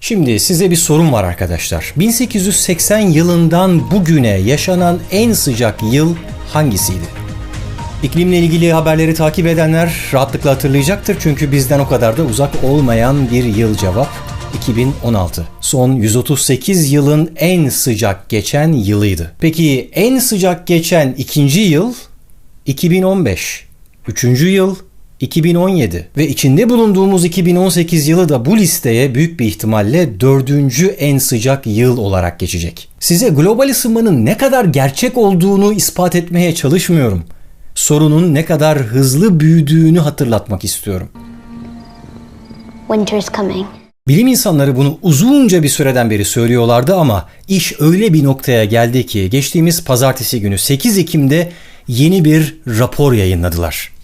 Şimdi size bir sorum var arkadaşlar. 1880 yılından bugüne yaşanan en sıcak yıl hangisiydi? İklimle ilgili haberleri takip edenler rahatlıkla hatırlayacaktır çünkü bizden o kadar da uzak olmayan bir yıl cevap. 2016. Son 138 yılın en sıcak geçen yılıydı. Peki en sıcak geçen ikinci yıl 2015. Üçüncü yıl 2017 ve içinde bulunduğumuz 2018 yılı da bu listeye büyük bir ihtimalle dördüncü en sıcak yıl olarak geçecek. Size global ısınmanın ne kadar gerçek olduğunu ispat etmeye çalışmıyorum. Sorunun ne kadar hızlı büyüdüğünü hatırlatmak istiyorum. Winter's coming. Bilim insanları bunu uzunca bir süreden beri söylüyorlardı ama iş öyle bir noktaya geldi ki geçtiğimiz pazartesi günü 8 Ekim'de yeni bir rapor yayınladılar.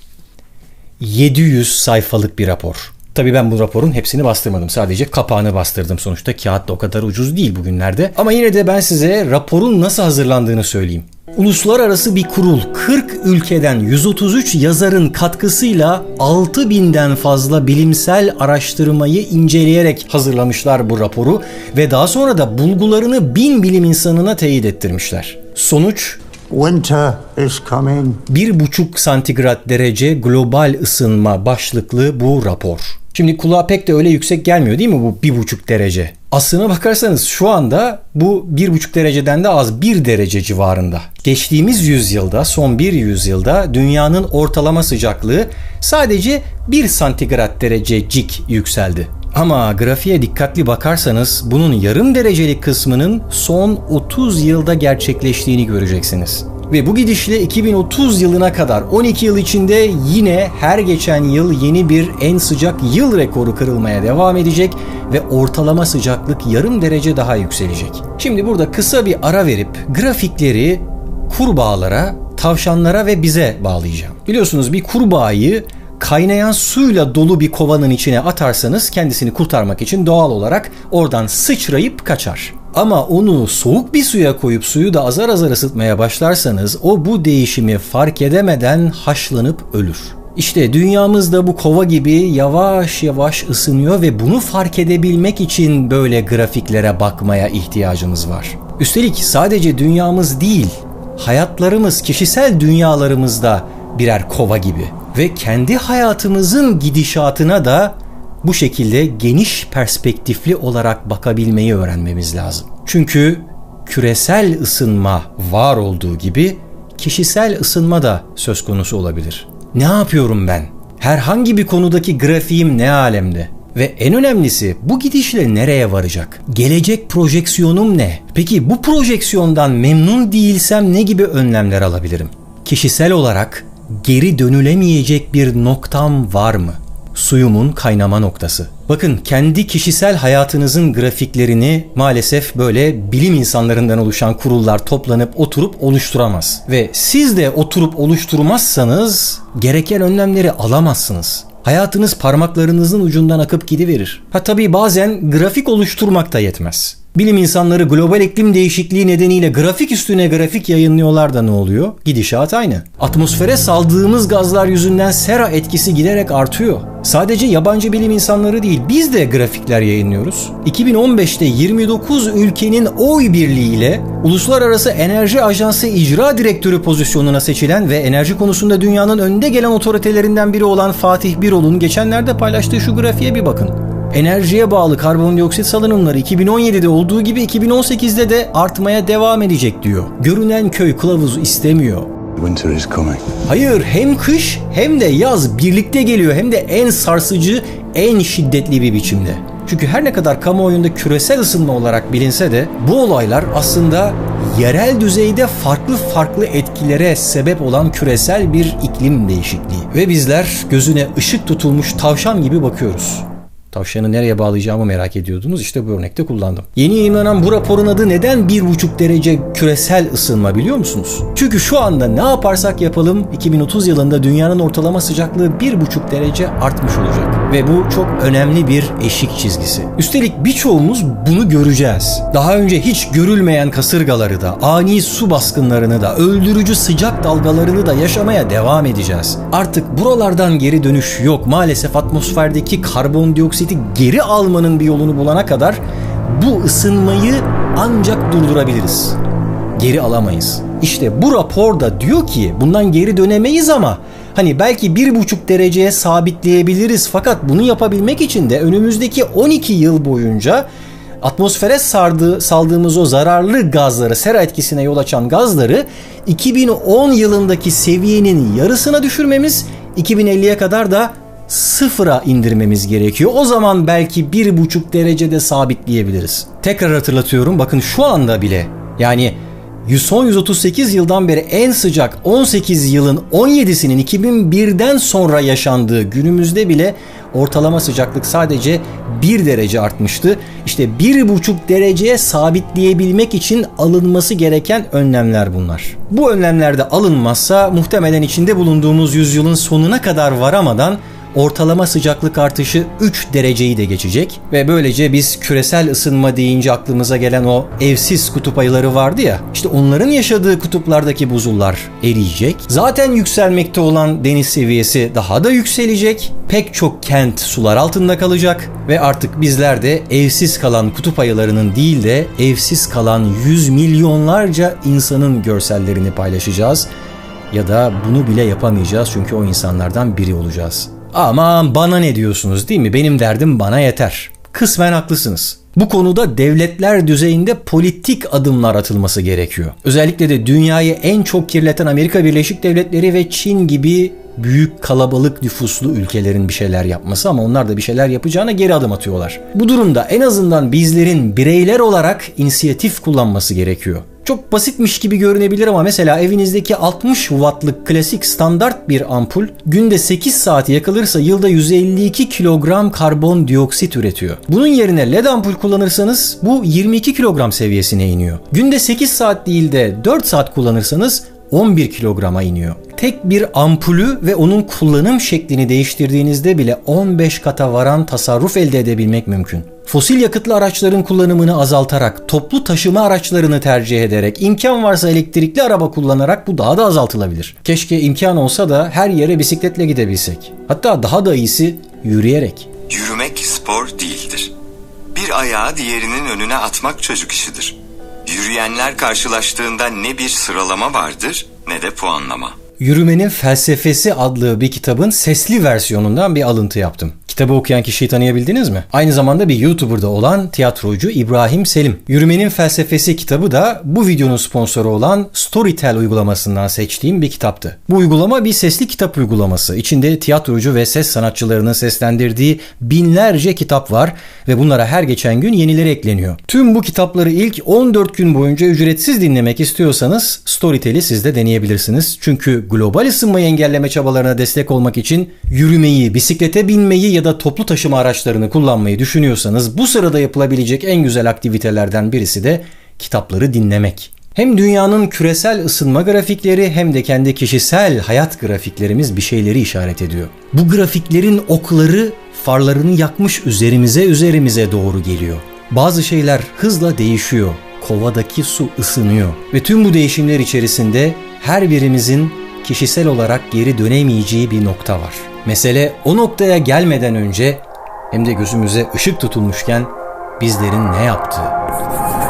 700 sayfalık bir rapor. Tabii ben bu raporun hepsini bastırmadım. Sadece kapağını bastırdım. Sonuçta kağıt da o kadar ucuz değil bugünlerde. Ama yine de ben size raporun nasıl hazırlandığını söyleyeyim. Uluslararası bir kurul 40 ülkeden 133 yazarın katkısıyla 6000'den fazla bilimsel araştırmayı inceleyerek hazırlamışlar bu raporu ve daha sonra da bulgularını bin bilim insanına teyit ettirmişler. Sonuç Winter is coming. 1,5 santigrat derece global ısınma başlıklı bu rapor. Şimdi kulağa pek de öyle yüksek gelmiyor değil mi bu 1,5 derece? Aslına bakarsanız şu anda bu 1,5 dereceden de az 1 derece civarında. Geçtiğimiz yüzyılda, son bir yüzyılda dünyanın ortalama sıcaklığı sadece 1 santigrat derececik yükseldi. Ama grafiğe dikkatli bakarsanız bunun yarım derecelik kısmının son 30 yılda gerçekleştiğini göreceksiniz. Ve bu gidişle 2030 yılına kadar 12 yıl içinde yine her geçen yıl yeni bir en sıcak yıl rekoru kırılmaya devam edecek ve ortalama sıcaklık yarım derece daha yükselecek. Şimdi burada kısa bir ara verip grafikleri kurbağalara, tavşanlara ve bize bağlayacağım. Biliyorsunuz bir kurbağayı kaynayan suyla dolu bir kovanın içine atarsanız kendisini kurtarmak için doğal olarak oradan sıçrayıp kaçar. Ama onu soğuk bir suya koyup suyu da azar azar ısıtmaya başlarsanız o bu değişimi fark edemeden haşlanıp ölür. İşte dünyamızda bu kova gibi yavaş yavaş ısınıyor ve bunu fark edebilmek için böyle grafiklere bakmaya ihtiyacımız var. Üstelik sadece dünyamız değil, hayatlarımız, kişisel dünyalarımızda birer kova gibi ve kendi hayatımızın gidişatına da bu şekilde geniş perspektifli olarak bakabilmeyi öğrenmemiz lazım. Çünkü küresel ısınma var olduğu gibi kişisel ısınma da söz konusu olabilir. Ne yapıyorum ben? Herhangi bir konudaki grafiğim ne alemde? Ve en önemlisi bu gidişle nereye varacak? Gelecek projeksiyonum ne? Peki bu projeksiyondan memnun değilsem ne gibi önlemler alabilirim? Kişisel olarak geri dönülemeyecek bir noktam var mı? Suyumun kaynama noktası. Bakın kendi kişisel hayatınızın grafiklerini maalesef böyle bilim insanlarından oluşan kurullar toplanıp oturup oluşturamaz. Ve siz de oturup oluşturmazsanız gereken önlemleri alamazsınız. Hayatınız parmaklarınızın ucundan akıp gidiverir. Ha tabii bazen grafik oluşturmak da yetmez. Bilim insanları global iklim değişikliği nedeniyle grafik üstüne grafik yayınlıyorlar da ne oluyor? Gidişat aynı. Atmosfere saldığımız gazlar yüzünden sera etkisi giderek artıyor. Sadece yabancı bilim insanları değil biz de grafikler yayınlıyoruz. 2015'te 29 ülkenin oy birliğiyle Uluslararası Enerji Ajansı İcra Direktörü pozisyonuna seçilen ve enerji konusunda dünyanın önde gelen otoritelerinden biri olan Fatih Birol'un geçenlerde paylaştığı şu grafiğe bir bakın. Enerjiye bağlı karbondioksit salınımları 2017'de olduğu gibi 2018'de de artmaya devam edecek diyor. Görünen köy kılavuzu istemiyor. Winter is coming. Hayır hem kış hem de yaz birlikte geliyor hem de en sarsıcı, en şiddetli bir biçimde. Çünkü her ne kadar kamuoyunda küresel ısınma olarak bilinse de bu olaylar aslında yerel düzeyde farklı farklı etkilere sebep olan küresel bir iklim değişikliği. Ve bizler gözüne ışık tutulmuş tavşan gibi bakıyoruz. Tavşanı nereye bağlayacağımı merak ediyordunuz. İşte bu örnekte kullandım. Yeni yayınlanan bu raporun adı neden 1,5 derece küresel ısınma biliyor musunuz? Çünkü şu anda ne yaparsak yapalım 2030 yılında dünyanın ortalama sıcaklığı 1,5 derece artmış olacak. Ve bu çok önemli bir eşik çizgisi. Üstelik birçoğumuz bunu göreceğiz. Daha önce hiç görülmeyen kasırgaları da, ani su baskınlarını da, öldürücü sıcak dalgalarını da yaşamaya devam edeceğiz. Artık buralardan geri dönüş yok. Maalesef atmosferdeki karbondioksit dioksiti geri almanın bir yolunu bulana kadar bu ısınmayı ancak durdurabiliriz. Geri alamayız. İşte bu raporda diyor ki bundan geri dönemeyiz ama hani belki bir buçuk dereceye sabitleyebiliriz fakat bunu yapabilmek için de önümüzdeki 12 yıl boyunca atmosfere sardığı, saldığımız o zararlı gazları, sera etkisine yol açan gazları 2010 yılındaki seviyenin yarısına düşürmemiz, 2050'ye kadar da sıfıra indirmemiz gerekiyor. O zaman belki bir buçuk derecede sabitleyebiliriz. Tekrar hatırlatıyorum bakın şu anda bile yani son 138 yıldan beri en sıcak 18 yılın 17'sinin 2001'den sonra yaşandığı günümüzde bile ortalama sıcaklık sadece 1 derece artmıştı. İşte 1,5 dereceye sabitleyebilmek için alınması gereken önlemler bunlar. Bu önlemler de alınmazsa muhtemelen içinde bulunduğumuz yüzyılın sonuna kadar varamadan ortalama sıcaklık artışı 3 dereceyi de geçecek ve böylece biz küresel ısınma deyince aklımıza gelen o evsiz kutup ayıları vardı ya işte onların yaşadığı kutuplardaki buzullar eriyecek. Zaten yükselmekte olan deniz seviyesi daha da yükselecek. Pek çok kent sular altında kalacak ve artık bizler de evsiz kalan kutup ayılarının değil de evsiz kalan yüz milyonlarca insanın görsellerini paylaşacağız ya da bunu bile yapamayacağız çünkü o insanlardan biri olacağız. Aman bana ne diyorsunuz değil mi? Benim derdim bana yeter. Kısmen haklısınız. Bu konuda devletler düzeyinde politik adımlar atılması gerekiyor. Özellikle de dünyayı en çok kirleten Amerika Birleşik Devletleri ve Çin gibi büyük kalabalık nüfuslu ülkelerin bir şeyler yapması ama onlar da bir şeyler yapacağına geri adım atıyorlar. Bu durumda en azından bizlerin bireyler olarak inisiyatif kullanması gerekiyor. Çok basitmiş gibi görünebilir ama mesela evinizdeki 60 wattlık klasik standart bir ampul günde 8 saat yakılırsa yılda 152 kilogram karbondioksit üretiyor. Bunun yerine led ampul kullanırsanız bu 22 kilogram seviyesine iniyor. Günde 8 saat değil de 4 saat kullanırsanız 11 kilograma iniyor. Tek bir ampulü ve onun kullanım şeklini değiştirdiğinizde bile 15 kata varan tasarruf elde edebilmek mümkün. Fosil yakıtlı araçların kullanımını azaltarak, toplu taşıma araçlarını tercih ederek, imkan varsa elektrikli araba kullanarak bu daha da azaltılabilir. Keşke imkan olsa da her yere bisikletle gidebilsek. Hatta daha da iyisi yürüyerek. Yürümek spor değildir. Bir ayağı diğerinin önüne atmak çocuk işidir. Yürüyenler karşılaştığında ne bir sıralama vardır ne de puanlama. Yürümenin Felsefesi adlı bir kitabın sesli versiyonundan bir alıntı yaptım. Kitabı okuyan kişiyi tanıyabildiniz mi? Aynı zamanda bir YouTuber'da olan tiyatrocu İbrahim Selim. Yürümenin Felsefesi kitabı da bu videonun sponsoru olan Storytel uygulamasından seçtiğim bir kitaptı. Bu uygulama bir sesli kitap uygulaması. İçinde tiyatrocu ve ses sanatçılarının seslendirdiği binlerce kitap var ve bunlara her geçen gün yenileri ekleniyor. Tüm bu kitapları ilk 14 gün boyunca ücretsiz dinlemek istiyorsanız Storytel'i siz de deneyebilirsiniz. Çünkü global ısınmayı engelleme çabalarına destek olmak için yürümeyi, bisiklete binmeyi ya da toplu taşıma araçlarını kullanmayı düşünüyorsanız bu sırada yapılabilecek en güzel aktivitelerden birisi de kitapları dinlemek. Hem dünyanın küresel ısınma grafikleri hem de kendi kişisel hayat grafiklerimiz bir şeyleri işaret ediyor. Bu grafiklerin okları farlarını yakmış üzerimize üzerimize doğru geliyor. Bazı şeyler hızla değişiyor. Kovadaki su ısınıyor ve tüm bu değişimler içerisinde her birimizin kişisel olarak geri dönemeyeceği bir nokta var. Mesele o noktaya gelmeden önce hem de gözümüze ışık tutulmuşken bizlerin ne yaptığı.